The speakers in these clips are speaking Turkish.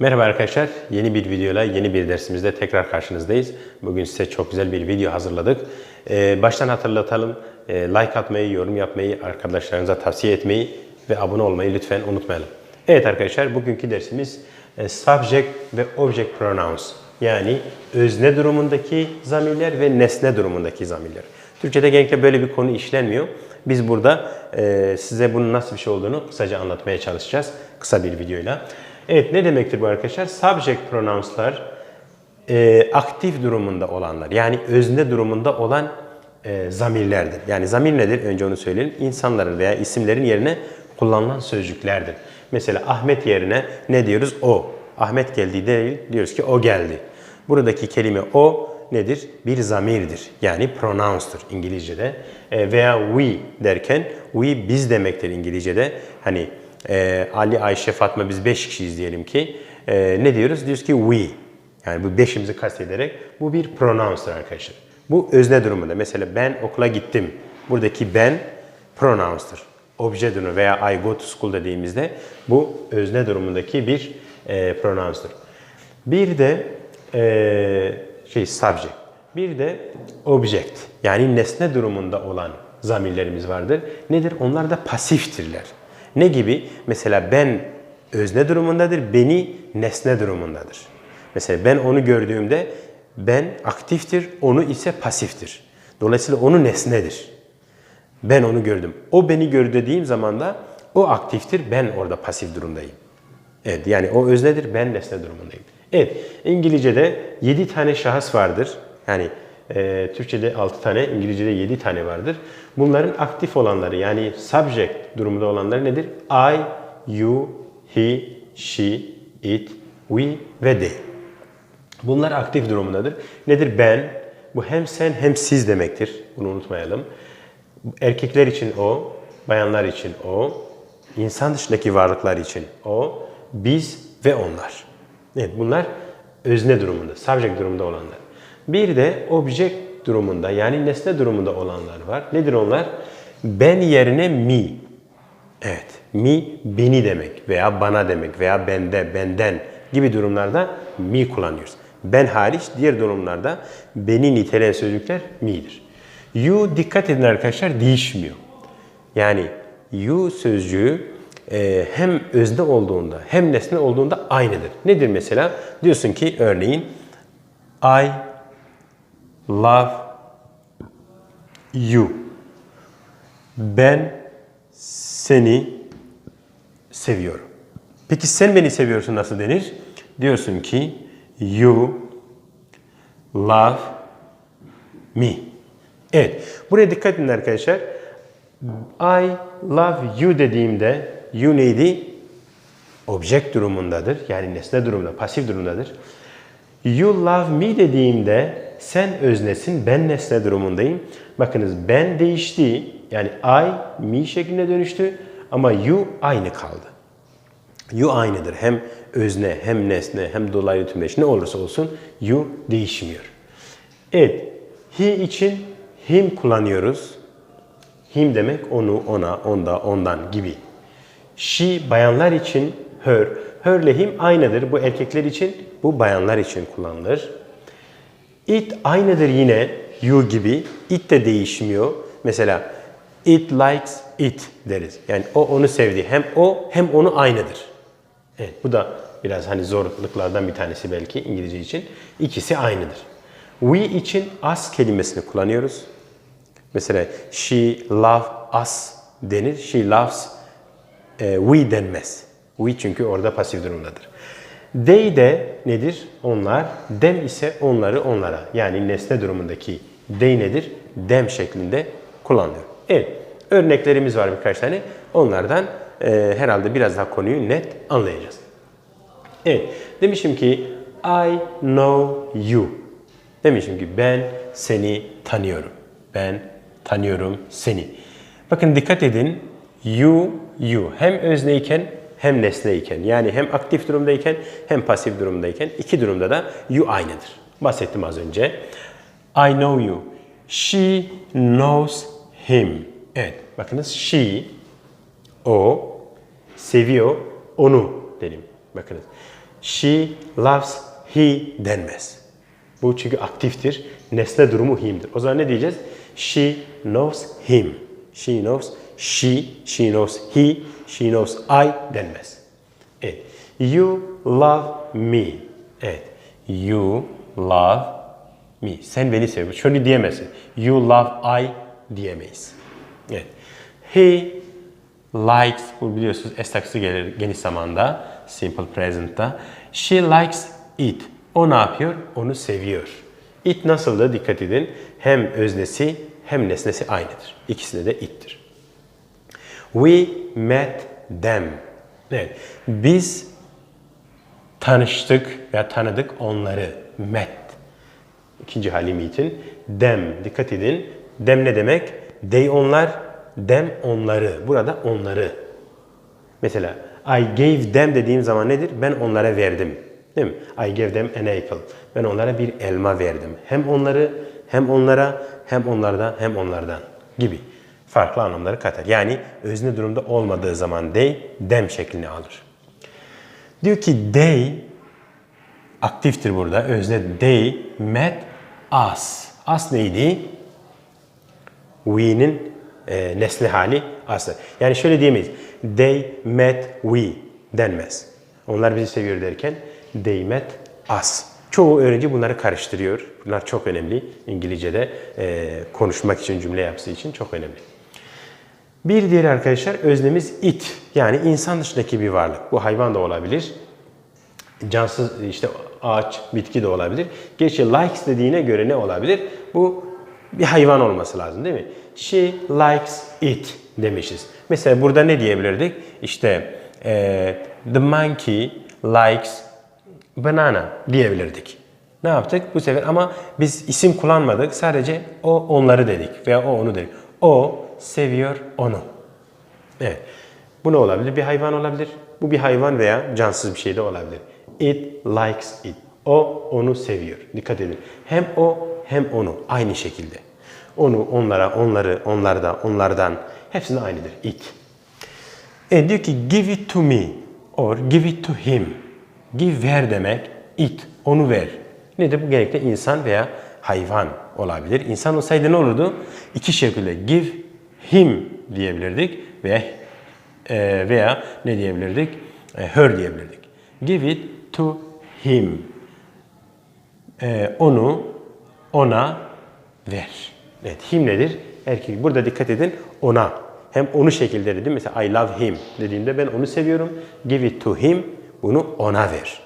Merhaba arkadaşlar, yeni bir videoyla, yeni bir dersimizde tekrar karşınızdayız. Bugün size çok güzel bir video hazırladık. Ee, baştan hatırlatalım, Ee, like atmayı, yorum yapmayı, arkadaşlarınıza tavsiye etmeyi ve abone olmayı lütfen unutmayalım. Evet arkadaşlar, bugünkü dersimiz e, subject ve object pronouns. Yani özne durumundaki zamirler ve nesne durumundaki zamirler. Türkçe'de genellikle böyle bir konu işlenmiyor. Biz burada e, size bunun nasıl bir şey olduğunu kısaca anlatmaya çalışacağız kısa bir videoyla. Evet ne demektir bu arkadaşlar? Subject pronounslar e, aktif durumunda olanlar yani özne durumunda olan e, zamirlerdir. Yani zamir nedir? Önce onu söyleyelim. İnsanların veya isimlerin yerine kullanılan sözcüklerdir. Mesela Ahmet yerine ne diyoruz? O. Ahmet geldi değil, diyoruz ki o geldi. Buradaki kelime o nedir? Bir zamirdir. Yani pronouns'tur İngilizce'de. E, veya we derken we biz demektir İngilizce'de. Hani e, Ali, Ayşe, Fatma biz beş kişiyiz diyelim ki. E, ne diyoruz? Diyoruz ki we. Yani bu beşimizi kastederek bu bir pronouns'tur arkadaşlar. Bu özne durumunda. Mesela ben okula gittim. Buradaki ben pronouns'tur. Obje durumu veya I go to school dediğimizde bu özne durumundaki bir e, pronouns'tur. Bir de e, şey subject. Bir de object yani nesne durumunda olan zamirlerimiz vardır. Nedir? Onlar da pasiftirler. Ne gibi? Mesela ben özne durumundadır, beni nesne durumundadır. Mesela ben onu gördüğümde ben aktiftir, onu ise pasiftir. Dolayısıyla onu nesnedir. Ben onu gördüm. O beni gördü dediğim zaman da o aktiftir, ben orada pasif durumdayım. Evet yani o öznedir, ben nesne durumundayım. Evet, İngilizce'de 7 tane şahıs vardır. Yani e, Türkçe'de 6 tane, İngilizce'de 7 tane vardır. Bunların aktif olanları yani subject durumunda olanları nedir? I, you, he, she, it, we ve they. Bunlar aktif durumundadır. Nedir? Ben. Bu hem sen hem siz demektir. Bunu unutmayalım. Erkekler için o, bayanlar için o, insan dışındaki varlıklar için o, biz ve onlar. Evet bunlar özne durumunda, subject durumunda olanlar. Bir de object durumunda yani nesne durumunda olanlar var. Nedir onlar? Ben yerine me. Evet, me beni demek veya bana demek veya bende, benden gibi durumlarda me kullanıyoruz. Ben hariç diğer durumlarda beni niteleyen sözcükler me'dir. You dikkat edin arkadaşlar değişmiyor. Yani you sözcüğü e, hem özne olduğunda hem nesne olduğunda aynıdır. Nedir mesela? Diyorsun ki örneğin I love you. Ben seni seviyorum. Peki sen beni seviyorsun nasıl denir? Diyorsun ki you love me. Evet. Buraya dikkat edin arkadaşlar. I love you dediğimde you neydi? Object durumundadır. Yani nesne durumunda, pasif durumdadır. You love me dediğimde sen öznesin, ben nesne durumundayım. Bakınız ben değişti. Yani I, me şeklinde dönüştü ama you aynı kaldı. You aynıdır. Hem özne, hem nesne, hem dolaylı tümleş ne olursa olsun you değişmiyor. Evet, he için him kullanıyoruz. Him demek onu, ona, onda, ondan gibi. She bayanlar için her. Her ile him aynıdır. Bu erkekler için, bu bayanlar için kullanılır. It aynıdır yine you gibi. It de değişmiyor. Mesela it likes it deriz. Yani o onu sevdi. Hem o hem onu aynıdır. Evet bu da biraz hani zorluklardan bir tanesi belki İngilizce için. İkisi aynıdır. We için us kelimesini kullanıyoruz. Mesela she love us denir. She loves e, we denmez. We çünkü orada pasif durumdadır. They de nedir? Onlar. Them ise onları onlara. Yani nesne durumundaki they nedir? Them şeklinde kullanılıyor. Evet. Örneklerimiz var birkaç tane. Onlardan e, herhalde biraz daha konuyu net anlayacağız. Evet. Demişim ki I know you. Demişim ki ben seni tanıyorum. Ben tanıyorum seni. Bakın dikkat edin. You, you. Hem özneyken hem nesneyken. Yani hem aktif durumdayken hem pasif durumdayken iki durumda da you aynıdır. Bahsettim az önce. I know you. She knows him. Evet. Bakınız she o seviyor onu dedim. Bakınız. She loves he denmez. Bu çünkü aktiftir. Nesne durumu him'dir. O zaman ne diyeceğiz? She knows him. She knows she, she knows he, she knows I denmez. Evet. You love me. Evet. You love me. Sen beni seviyorsun. Şunu diyemezsin. You love I diyemeyiz. Evet. He likes, bu biliyorsunuz S takısı gelir geniş zamanda, simple present'ta. She likes it. O ne yapıyor? Onu seviyor. It nasıldı? Dikkat edin. Hem öznesi hem nesnesi aynıdır. İkisinde de it'tir. We met them. Evet. Biz tanıştık veya tanıdık onları. Met. İkinci hali meet'in. Them. Dikkat edin. Them ne demek? They onlar, them onları. Burada onları. Mesela I gave them dediğim zaman nedir? Ben onlara verdim. Değil mi? I gave them an apple. Ben onlara bir elma verdim. Hem onları, hem onlara, hem onlardan, hem onlardan gibi. Farklı anlamları katar. Yani özne durumda olmadığı zaman they, them şeklini alır. Diyor ki they aktiftir burada. Özne they met us. Us neydi? we'nin e, nesne hali aslı. Yani şöyle diyemeyiz. They met we denmez. Onlar bizi seviyor derken they met us. Çoğu öğrenci bunları karıştırıyor. Bunlar çok önemli. İngilizce'de e, konuşmak için, cümle yapısı için çok önemli. Bir diğer arkadaşlar öznemiz it. Yani insan dışındaki bir varlık. Bu hayvan da olabilir. Cansız işte ağaç, bitki de olabilir. Gerçi likes dediğine göre ne olabilir? Bu bir hayvan olması lazım değil mi? She likes it demişiz. Mesela burada ne diyebilirdik? İşte e, the monkey likes banana diyebilirdik. Ne yaptık? Bu sefer ama biz isim kullanmadık. Sadece o onları dedik veya o onu dedik. O seviyor onu. Evet. Bu ne olabilir? Bir hayvan olabilir. Bu bir hayvan veya cansız bir şey de olabilir. It likes it. O onu seviyor. Dikkat edin. Hem o hem onu aynı şekilde. Onu, onlara, onları, onlarda, onlardan hepsinde aynıdır. It. E diyor ki give it to me or give it to him. Give ver demek it, onu ver. Nedir bu genellikle insan veya hayvan olabilir. İnsan olsaydı ne olurdu? İki şekilde give him diyebilirdik veya e, veya ne diyebilirdik? E, her diyebilirdik. Give it to him. E, onu ona ver. Evet, him nedir? Erkek. Burada dikkat edin ona. Hem onu şekilde dedim. Mesela I love him dediğimde ben onu seviyorum. Give it to him. Bunu ona ver.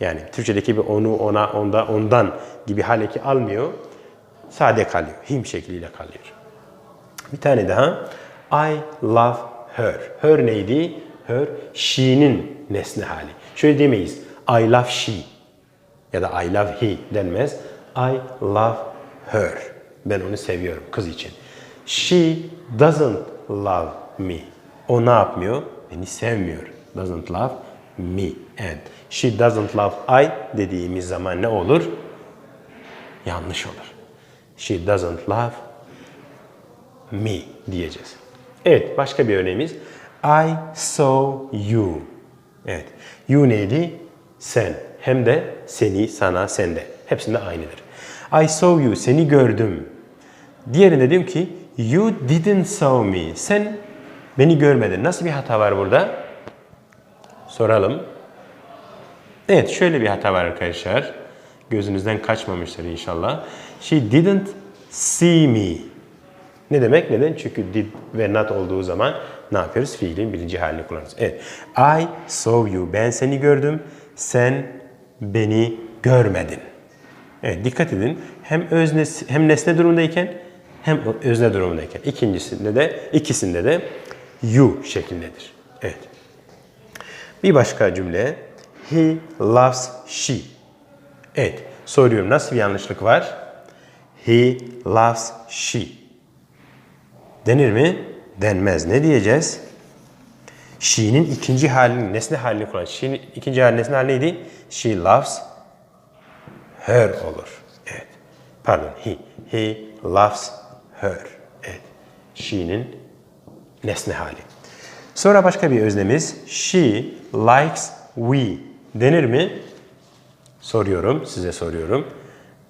Yani Türkçedeki bir onu, ona, onda, ondan gibi haleki almıyor. Sade kalıyor. Him şekliyle kalıyor. Bir tane daha. I love her. Her neydi? Her, she'nin nesne hali. Şöyle demeyiz. I love she ya da I love he denmez. I love her. Ben onu seviyorum kız için. She doesn't love me. O ne yapmıyor? Beni sevmiyor. Doesn't love me. And she doesn't love I dediğimiz zaman ne olur? Yanlış olur. She doesn't love me diyeceğiz. Evet, başka bir örneğimiz. I saw you. Evet, you neydi? Sen. Hem de seni, sana, sende. Hepsinde aynıdır. I saw you, seni gördüm. Diğerinde diyorum ki, you didn't saw me. Sen beni görmedin. Nasıl bir hata var burada? Soralım. Evet, şöyle bir hata var arkadaşlar. Gözünüzden kaçmamıştır inşallah. She didn't see me. Ne demek? Neden? Çünkü did ve not olduğu zaman ne yapıyoruz? Fiilin birinci halini kullanırız. Evet. I saw you. Ben seni gördüm. Sen beni görmedin. Evet dikkat edin. Hem özne hem nesne durumundayken hem özne durumundayken. İkincisinde de ikisinde de you şeklindedir. Evet. Bir başka cümle. He loves she. Evet. Soruyorum nasıl bir yanlışlık var? He loves she. Denir mi? Denmez. Ne diyeceğiz? She'nin ikinci halini, nesne halini kullan. She'nin ikinci hali nesne hali neydi? She loves her olur. Evet. Pardon. He. He loves her. Evet. She'nin nesne hali. Sonra başka bir öznemiz. She likes we. denir mi? Soruyorum, size soruyorum.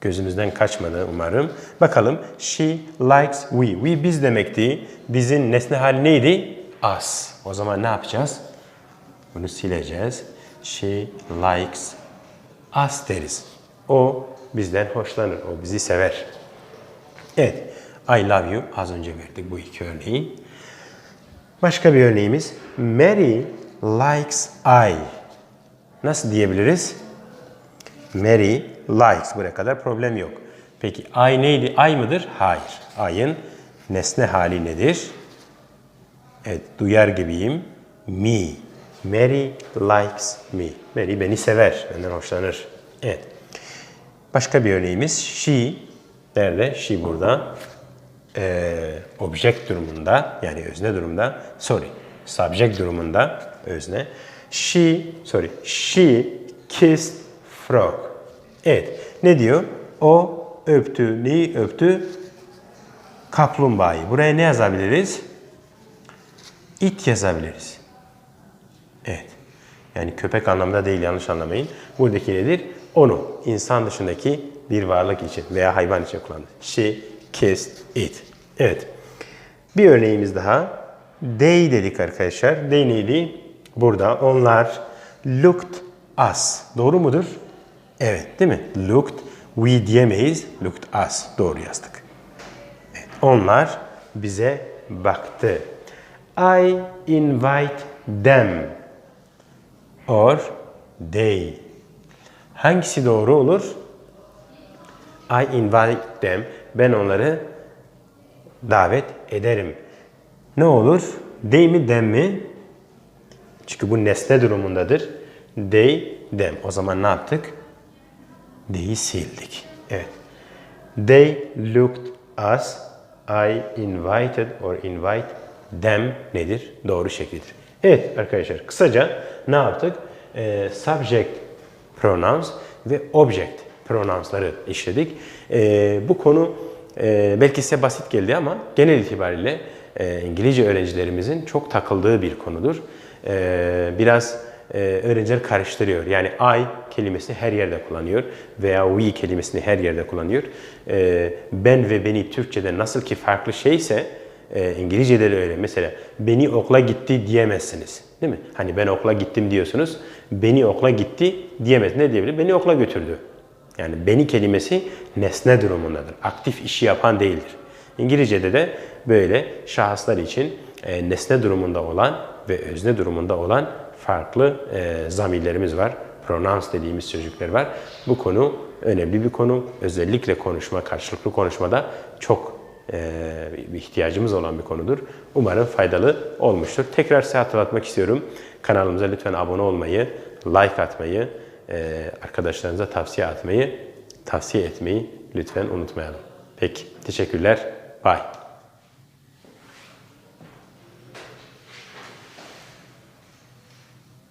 Gözümüzden kaçmadı umarım. Bakalım. She likes we. We biz demekti. Bizin nesne hali neydi? Us. O zaman ne yapacağız? Bunu sileceğiz. She likes us deriz. O bizden hoşlanır. O bizi sever. Evet. I love you. Az önce verdik bu iki örneği. Başka bir örneğimiz. Mary likes I. Nasıl diyebiliriz? Mary likes. Buraya kadar problem yok. Peki I neydi? I mıdır? Hayır. I'ın nesne hali nedir? Evet, duyar gibiyim. Me. Mary likes me. Mary beni sever, benden hoşlanır. Evet. Başka bir örneğimiz she. Nerede? She burada. Ee, object durumunda, yani özne durumunda. Sorry, subject durumunda özne. She, sorry, she kissed frog. Evet, ne diyor? O öptü, neyi öptü? Kaplumbağayı. Buraya ne yazabiliriz? It yazabiliriz. Evet. Yani köpek anlamda değil yanlış anlamayın. Buradaki nedir? Onu insan dışındaki bir varlık için veya hayvan için kullandı. She kissed it. Evet. Bir örneğimiz daha. They dedik arkadaşlar. They neydi? Burada onlar looked us. Doğru mudur? Evet değil mi? Looked. We diyemeyiz. Looked us. Doğru yazdık. Evet, onlar bize baktı. I invite them or they. Hangisi doğru olur? I invite them. Ben onları davet ederim. Ne olur? They mi them mi? Çünkü bu nesne durumundadır. They, them. O zaman ne yaptık? They'i sildik. Evet. They looked us. I invited or invite them nedir? Doğru şekildir. Evet arkadaşlar kısaca ne yaptık? Ee, subject pronouns ve object pronounsları işledik. Ee, bu konu e, belki size basit geldi ama genel itibariyle e, İngilizce öğrencilerimizin çok takıldığı bir konudur. Ee, biraz e, öğrenciler karıştırıyor. Yani I kelimesini her yerde kullanıyor veya we kelimesini her yerde kullanıyor. Ee, ben ve beni Türkçe'de nasıl ki farklı şeyse e, İngilizce'de de öyle. Mesela beni okula gitti diyemezsiniz. Değil mi? Hani ben okula gittim diyorsunuz. Beni okula gitti diyemez. Ne diyebilir? Beni okula götürdü. Yani beni kelimesi nesne durumundadır. Aktif işi yapan değildir. İngilizce'de de böyle şahıslar için e, nesne durumunda olan ve özne durumunda olan farklı e, zamirlerimiz var. Pronouns dediğimiz sözcükler var. Bu konu önemli bir konu. Özellikle konuşma, karşılıklı konuşmada çok e, ihtiyacımız olan bir konudur. Umarım faydalı olmuştur. Tekrar size hatırlatmak istiyorum. Kanalımıza lütfen abone olmayı, like atmayı, e, arkadaşlarınıza tavsiye atmayı, tavsiye etmeyi lütfen unutmayalım. Peki, teşekkürler. Bye.